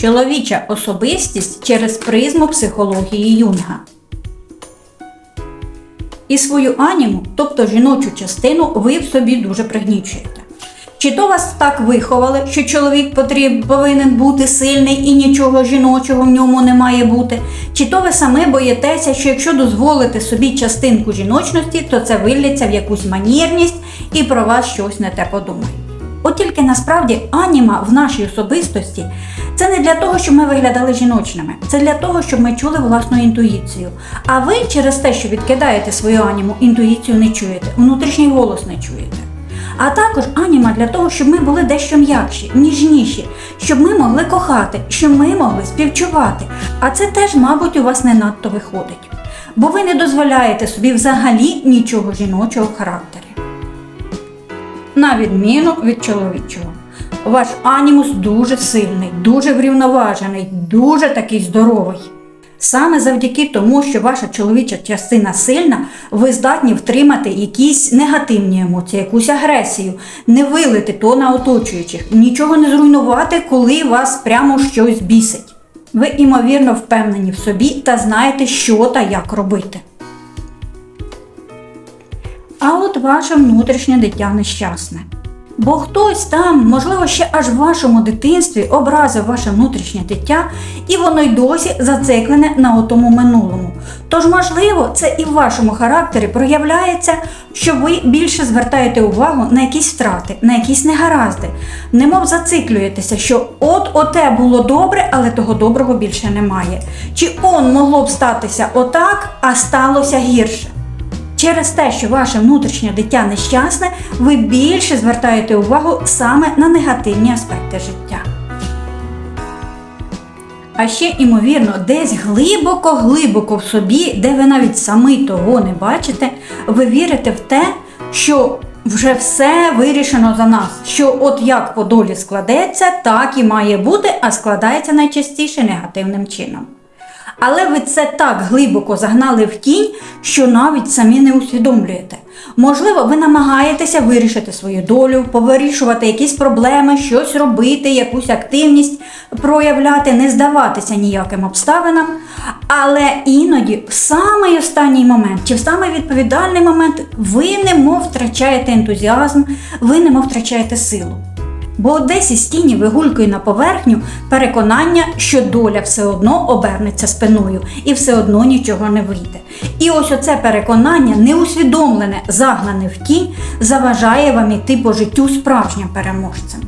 Чоловіча особистість через призму психології Юнга. І свою аніму, тобто жіночу частину, ви в собі дуже пригнічуєте. Чи то вас так виховали, що чоловік потріб, повинен бути сильний і нічого жіночого в ньому не має бути, чи то ви саме боїтеся, що якщо дозволите собі частинку жіночності, то це вилляться в якусь манірність і про вас щось не те подумають. Тільки насправді аніма в нашій особистості це не для того, щоб ми виглядали жіночними, це для того, щоб ми чули власну інтуїцію. А ви через те, що відкидаєте свою аніму, інтуїцію не чуєте, внутрішній голос не чуєте. А також аніма для того, щоб ми були дещо м'якші, ніжніші, щоб ми могли кохати, щоб ми могли співчувати. А це теж, мабуть, у вас не надто виходить. Бо ви не дозволяєте собі взагалі нічого жіночого в характері. На відміну від чоловічого. Ваш анімус дуже сильний, дуже врівноважений, дуже такий здоровий. Саме завдяки тому, що ваша чоловіча частина сильна, ви здатні втримати якісь негативні емоції, якусь агресію, не вилити то на оточуючих, нічого не зруйнувати, коли вас прямо щось бісить. Ви імовірно впевнені в собі та знаєте, що та як робити. А от ваше внутрішнє дитя нещасне. Бо хтось там, можливо, ще аж в вашому дитинстві образив ваше внутрішнє дитя, і воно й досі зациклене на отому минулому. Тож, можливо, це і в вашому характері проявляється, що ви більше звертаєте увагу на якісь втрати, на якісь негаразди, немов зациклюєтеся, що от оте було добре, але того доброго більше немає. Чи он могло б статися отак, а сталося гірше. Через те, що ваше внутрішнє дитя нещасне, ви більше звертаєте увагу саме на негативні аспекти життя. А ще, ймовірно, десь глибоко-глибоко в собі, де ви навіть самі того не бачите, ви вірите в те, що вже все вирішено за нас. Що от як по долі складеться, так і має бути, а складається найчастіше негативним чином. Але ви це так глибоко загнали в тінь, що навіть самі не усвідомлюєте. Можливо, ви намагаєтеся вирішити свою долю, повирішувати якісь проблеми, щось робити, якусь активність проявляти, не здаватися ніяким обставинам. Але іноді, в самий останній момент чи в самий відповідальний момент, ви немов втрачаєте ентузіазм, ви немов втрачаєте силу. Бо десь із тіні вигулькує на поверхню переконання, що доля все одно обернеться спиною і все одно нічого не вийде. І ось оце переконання, неусвідомлене, загнане в тінь, заважає вам іти по життю справжнім переможцем.